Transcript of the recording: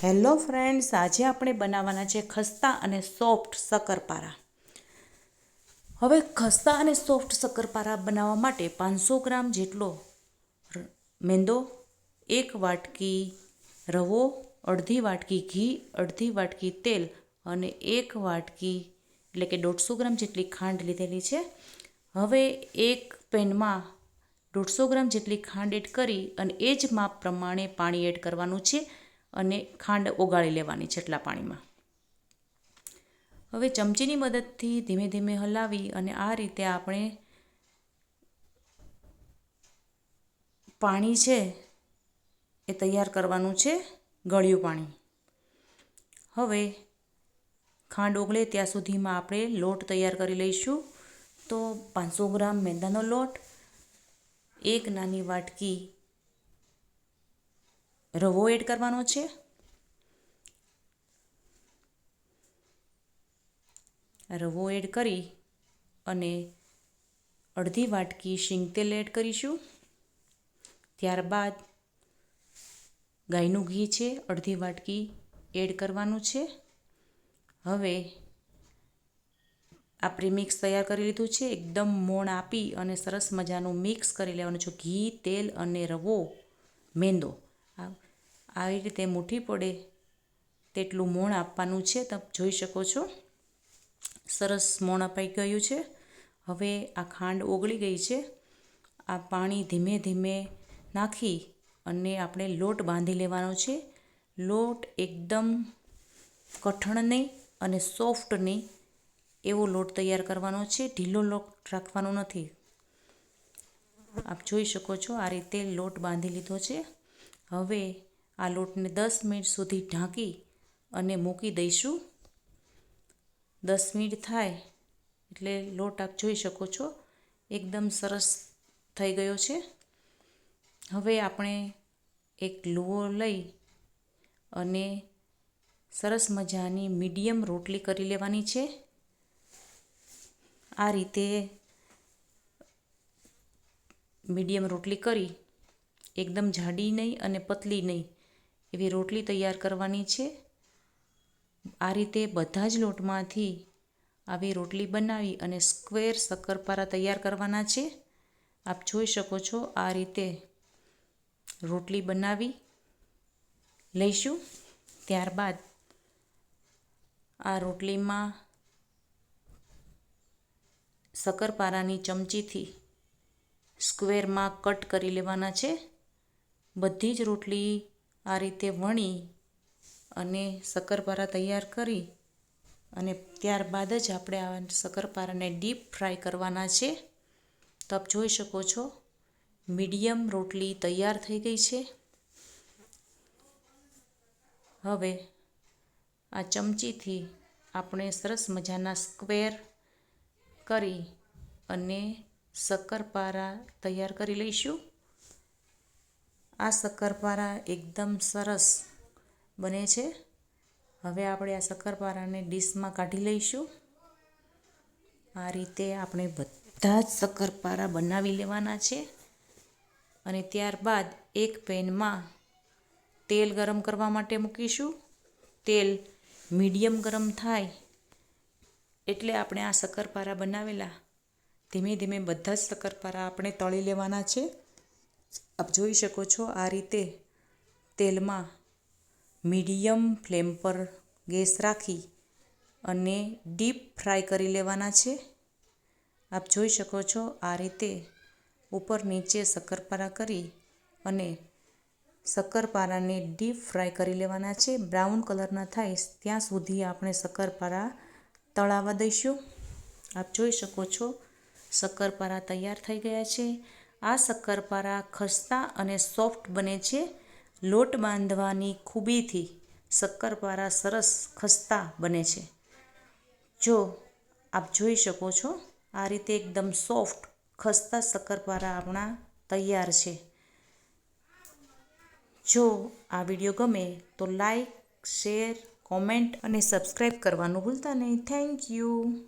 Hello friends, આજે આપણે બનાવવાના છે ખસ્તા અને સોફ્ટ શક્કરપારા. હવે ખસ્તા અને સોફ્ટ શક્કરપારા બનાવવા માટે પાંચસો ગ્રામ જેટલો મેંદો, એક વાટકી રવો, અડધી વાટકી ઘી, અડધી વાટકી તેલ અને એક વાટકી, એટલે કે દોઢસો ગ્રામ જેટલી ખાંડ લીધેલી છે. હવે એક પેનમાં દોઢસો ગ્રામ જેટલી ખાંડ એડ કરી અને એ જ માપ પ્રમાણે પાણી એડ કરવાનું છે. અને ખાંડ ઓગાળી લેવાની છે એટલા પાણીમાં. હવે ચમચીની મદદથી ધીમે ધીમે હલાવી અને આ રીતે આપણે પાણી છે એ તૈયાર કરવાનું છે ગળ્યું પાણી. હવે ખાંડ ઓગળે ત્યાં સુધીમાં આપણે લોટ તૈયાર કરી લઈશું. તો પાંચસો ગ્રામ મેંદાનો લોટ, એક નાની વાટકી રવો એડ કરવાનો છે. રવો એડ કરી અને અડધી વાટકી શીંગ તેલ એડ કરીશું. ત્યારબાદ ગાયનું ઘી છે, અડધી વાટકી એડ કરવાનું છે. હવે આપણે મિક્સ તૈયાર કરી લીધું છે, એકદમ મોણ આપી અને સરસ મજાનું મિક્સ કરી લેવાનું છે. ઘી, તેલ અને રવો, મેંદો. આ- આવી રીતે મુઠ્ઠી પડે તેટલું મોણ આપવાનું છે. તમે જોઈ શકો છો. સરસ મોણ અપાઈ ગયું છે. હવે આ ખાંડ ઓગળી ગઈ છે. આ પાણી ધીમે ધીમે નાખી અને આપણે લોટ બાંધી લેવાનો છે. લોટ એકદમ કઠણ નહીં અને સોફ્ટ નહીં એવો લોટ તૈયાર કરવાનો છે. ઢીલો લોટ રાખવાનો નથી. આપ જોઈ શકો છો આ રીતે લોટ બાંધી લીધો છે. હવે આ લોટને દસ મિનિટ સુધી ઢાંકી અને મૂકી દઈશું. દસ મિનિટ થાય એટલે લોટ આપ જોઈ શકો છો, એકદમ સરસ થઈ ગયો છે. હવે આપણે એક લુઓ લઈ અને સરસ મજાની મીડિયમ રોટલી કરી લેવાની છે. આ રીતે મીડિયમ રોટલી કરી, એકદમ જાડી નહીં અને પતલી નહીં. એવી રોટલી તૈયાર કરવાની છે. આ રીતે બધા જ લોટમાંથી આવી રોટલી બનાવી અને સ્ક્વેર શક્કરપારા તૈયાર કરવાના છે. આપ જોઈ શકો છો આ રીતે રોટલી બનાવી લઈશું. ત્યારબાદ આ રોટલીમાં શક્કરપારાની ચમચીથી સ્ક્વેરમાં કટ કરી લેવાના છે. બધી જ રોટલી આ રીતે વણી અને શક્કરપારા તૈયાર કરી અને ત્યારબાદ જ આપણે આ શક્કરપારાને ડીપ ફ્રાય કરવાના છે. તો આપ જોઈ શકો છો, મીડિયમ રોટલી તૈયાર થઈ ગઈ છે. હવે આ ચમચીથી આપણે સરસ મજાના સ્ક્વેર કરી અને શક્કરપારા તૈયાર કરી લઈશું. આ શક્કરપારા એકદમ સરસ બને છે. હવે આપણે આ શક્કરપારાને ડીશમાં કાઢી લઈશું. આ રીતે આપણે બધા જ શક્કરપારા બનાવી લેવાના છે અને ત્યારબાદ એક પેનમાં તેલ ગરમ કરવા માટે મૂકીશું. તેલ મીડિયમ ગરમ થાય એટલે આપણે આ શક્કરપારા બનાવેલા. ધીમે ધીમે બધા જ શક્કરપારા આપણે તળી લેવાના છે. આપ જોઈ શકો છો આ રીતે તેલમાં મીડિયમ ફ્લેમ પર ગેસ રાખી અને ડીપ ફ્રાય કરી લેવાના છે. આપ જોઈ શકો છો આ રીતે ઉપર નીચે શક્કરપારા કરી અને શક્કરપારાને ડીપ ફ્રાય કરી લેવાના છે. બ્રાઉન કલરના થાય ત્યાં સુધી આપણે શક્કરપારા તળાવવા દઈશું. આપ જોઈ શકો છો શક્કરપારા તૈયાર થઈ ગયા છે. આ શક્કરપારા ખસ્તા અને સોફ્ટ બને છે. લોટ બાંધવાની ખૂબીથી શક્કરપારા સરસ ખસ્તા બને છે. જો આપ જોઈ શકો છો, આ રીતે એકદમ સોફ્ટ ખસ્તા શક્કરપારા આપણા તૈયાર છે. જો આ વીડિયો ગમે તો લાઈક, શેર, કોમેન્ટ અને સબસ્ક્રાઈબ કરવાનું ભૂલતા નહીં. Thank you.